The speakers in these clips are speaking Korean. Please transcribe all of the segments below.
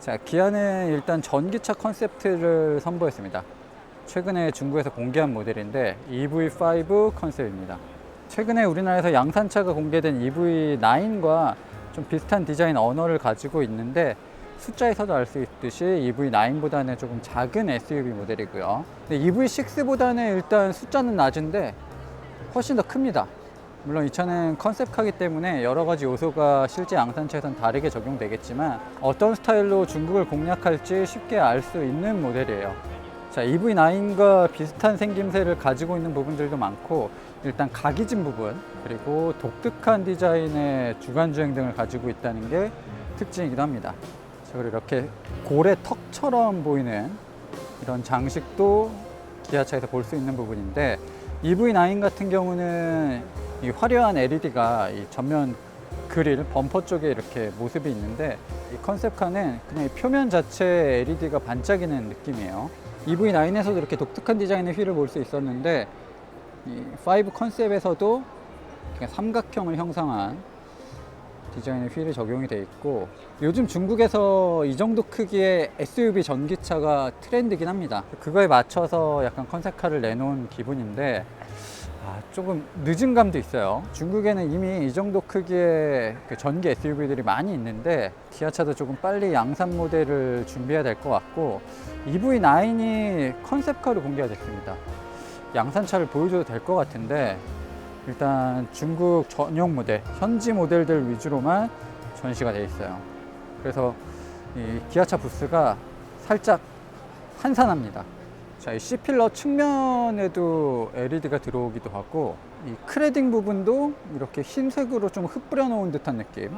자, 기아는 일단 전기차 컨셉트를 선보였습니다. 최근에 중국에서 공개한 모델인데 EV5 컨셉입니다. 최근에 우리나라에서 양산차가 공개된 EV9과 좀 비슷한 디자인 언어를 가지고 있는데 숫자에서도 알 수 있듯이 EV9보다는 조금 작은 SUV 모델이고요. 근데 EV6보다는 일단 숫자는 낮은데 훨씬 더 큽니다. 물론 이 차는 컨셉카기 때문에 여러 가지 요소가 실제 양산차에선 다르게 적용되겠지만 어떤 스타일로 중국을 공략할지 쉽게 알 수 있는 모델이에요. 자, EV9과 비슷한 생김새를 가지고 있는 부분들도 많고 일단 각이진 부분 그리고 독특한 디자인의 주간 주행 등을 가지고 있다는 게 특징이기도 합니다. 자, 그리고 이렇게 고래 턱처럼 보이는 이런 장식도 기아차에서 볼 수 있는 부분인데 EV9 같은 경우는 이 화려한 LED가 이 전면 그릴 범퍼 쪽에 이렇게 모습이 있는데 이 컨셉카는 그냥 이 표면 자체에 LED가 반짝이는 느낌이에요. EV9에서도 이렇게 독특한 디자인의 휠을 볼 수 있었는데 이5 컨셉에서도 그냥 삼각형을 형성한 디자인의 휠이 적용이 돼 있고 요즘 중국에서 이 정도 크기의 SUV 전기차가 트렌드긴 합니다. 그거에 맞춰서 약간 컨셉카를 내놓은 기분인데 아, 조금 늦은 감도 있어요. 중국에는 이미 이 정도 크기의 그 전기 SUV들이 많이 있는데 기아차도 조금 빨리 양산 모델을 준비해야 될 것 같고 EV9이 컨셉카로 공개가 됐습니다. 양산차를 보여줘도 될 것 같은데 일단 중국 전용 모델, 현지 모델들 위주로만 전시가 돼 있어요. 그래서 이 기아차 부스가 살짝 한산합니다. 자, 이 C필러 측면에도 LED가 들어오기도 하고 이 크레딩 부분도 이렇게 흰색으로 좀 흩뿌려 놓은 듯한 느낌.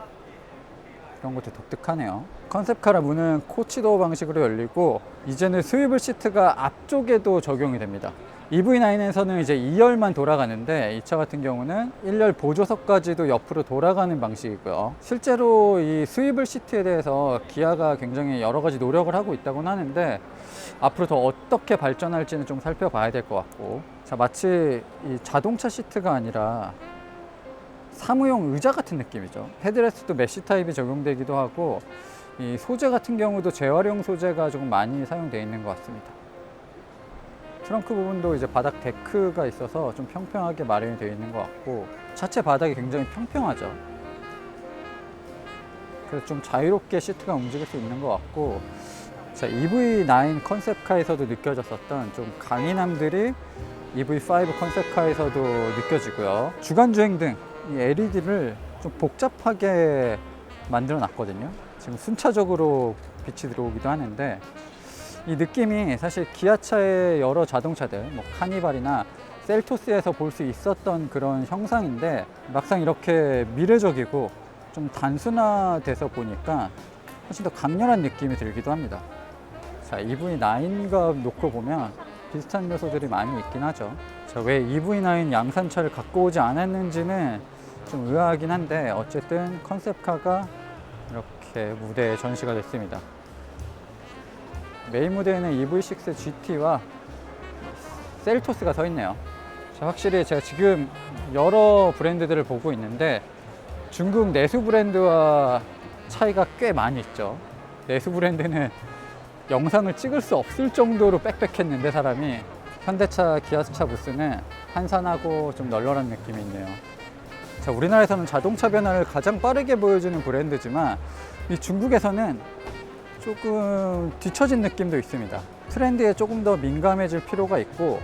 그런 것도 독특하네요. 컨셉카라 문은 코치도어 방식으로 열리고 이제는 스위블 시트가 앞쪽에도 적용이 됩니다. EV9에서는 이제 2열만 돌아가는데 이 차 같은 경우는 1열 보조석까지도 옆으로 돌아가는 방식이고요. 실제로 이 스위블 시트에 대해서 기아가 굉장히 여러 가지 노력을 하고 있다고는 하는데 앞으로 더 어떻게 발전할지는 좀 살펴봐야 될 것 같고 자 마치 이 자동차 시트가 아니라 사무용 의자 같은 느낌이죠. 헤드레스트도 메쉬 타입이 적용되기도 하고 이 소재 같은 경우도 재활용 소재가 조금 많이 사용되어 있는 것 같습니다. 트렁크 부분도 이제 바닥 데크가 있어서 좀 평평하게 마련이 되어 있는 것 같고 자체 바닥이 굉장히 평평하죠. 그래서 좀 자유롭게 시트가 움직일 수 있는 것 같고 자, EV9 컨셉카에서도 느껴졌었던 좀 강인함들이 EV5 컨셉카에서도 느껴지고요. 주간 주행 등 이 LED를 좀 복잡하게 만들어 놨거든요. 지금 순차적으로 빛이 들어오기도 하는데 이 느낌이 사실 기아차의 여러 자동차들, 뭐 카니발이나 셀토스에서 볼 수 있었던 그런 형상인데 막상 이렇게 미래적이고 좀 단순화돼서 보니까 훨씬 더 강렬한 느낌이 들기도 합니다. 자, EV9과 놓고 보면 비슷한 요소들이 많이 있긴 하죠. 자, 왜 EV9 양산차를 갖고 오지 않았는지는 좀 의아하긴 한데 어쨌든 컨셉카가 이렇게 무대에 전시가 됐습니다. 메인 무대에는 EV6 GT와 셀토스가 서 있네요. 자, 확실히 제가 지금 여러 브랜드들을 보고 있는데 중국 내수 브랜드와 차이가 꽤 많이 있죠. 내수 브랜드는 영상을 찍을 수 없을 정도로 빽빽했는데 사람이 현대차, 기아차 부스는 한산하고 좀 널널한 느낌이 있네요. 자, 우리나라에서는 자동차 변화를 가장 빠르게 보여주는 브랜드지만 이 중국에서는 조금 뒤처진 느낌도 있습니다. 트렌드에 조금 더 민감해질 필요가 있고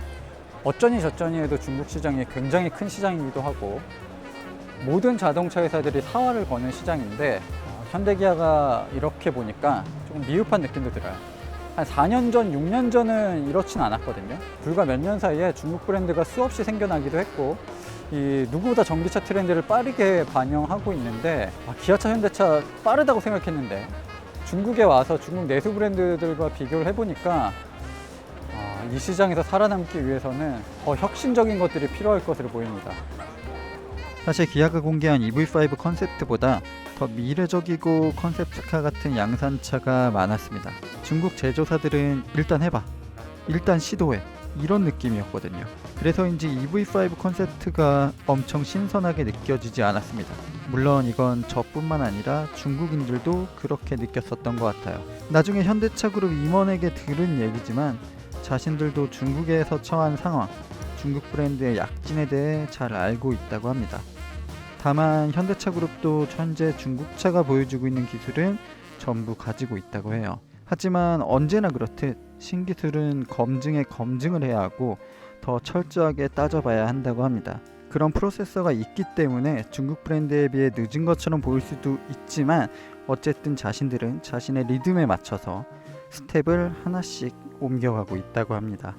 어쩌니 저쩌니 해도 중국 시장이 굉장히 큰 시장이기도 하고 모든 자동차 회사들이 사활을 거는 시장인데 어, 현대기아가 이렇게 보니까 조금 미흡한 느낌도 들어요. 한 4년 전, 6년 전은 이렇진 않았거든요. 불과 몇 년 사이에 중국 브랜드가 수없이 생겨나기도 했고, 이 누구보다 전기차 트렌드를 빠르게 반영하고 있는데, 아, 기아차, 현대차 빠르다고 생각했는데, 중국에 와서 중국 내수 브랜드들과 비교를 해보니까, 아, 이 시장에서 살아남기 위해서는 더 혁신적인 것들이 필요할 것으로 보입니다. 사실 기아가 공개한 EV5 컨셉트보다 더 미래적이고 컨셉트카 같은 양산차가 많았습니다. 중국 제조사들은 일단 해봐, 일단 시도해 이런 느낌이었거든요. 그래서인지 EV5 컨셉트가 엄청 신선하게 느껴지지 않았습니다. 물론 이건 저뿐만 아니라 중국인들도 그렇게 느꼈었던 것 같아요. 나중에 현대차 그룹 임원에게 들은 얘기지만 자신들도 중국에서 처한 상황, 중국 브랜드의 약진에 대해 잘 알고 있다고 합니다. 다만 현대차 그룹도 현재 중국차가 보여주고 있는 기술은 전부 가지고 있다고 해요. 하지만 언제나 그렇듯 신기술은 검증에 검증을 해야 하고 더 철저하게 따져봐야 한다고 합니다. 그런 프로세서가 있기 때문에 중국 브랜드에 비해 늦은 것처럼 보일 수도 있지만 어쨌든 자신들은 자신의 리듬에 맞춰서 스텝을 하나씩 옮겨가고 있다고 합니다.